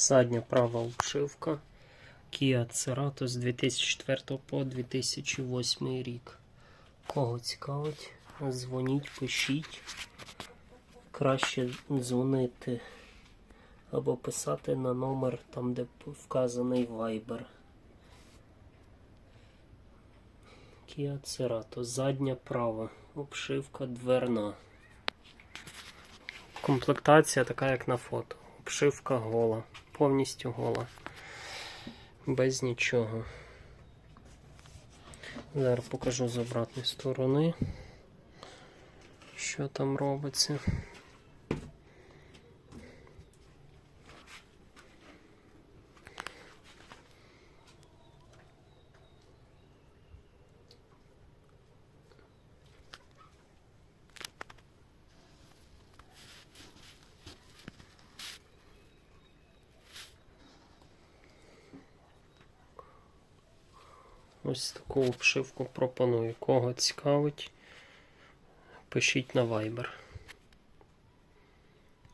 Задня права обшивка. Kia Cerato з 2004 по 2008 рік. Кого цікавить, дзвоніть, пишіть. Краще дзвонити або писати на номер там, де вказаний Viber. Kia Cerato. Задня права. Обшивка дверна. Комплектація така, як на фото. Обшивка гола. Повністю гола. Без нічого. Зараз покажу з обратної сторони, що там робиться. Ось таку обшивку пропоную. Кого цікавить, пишіть на Viber.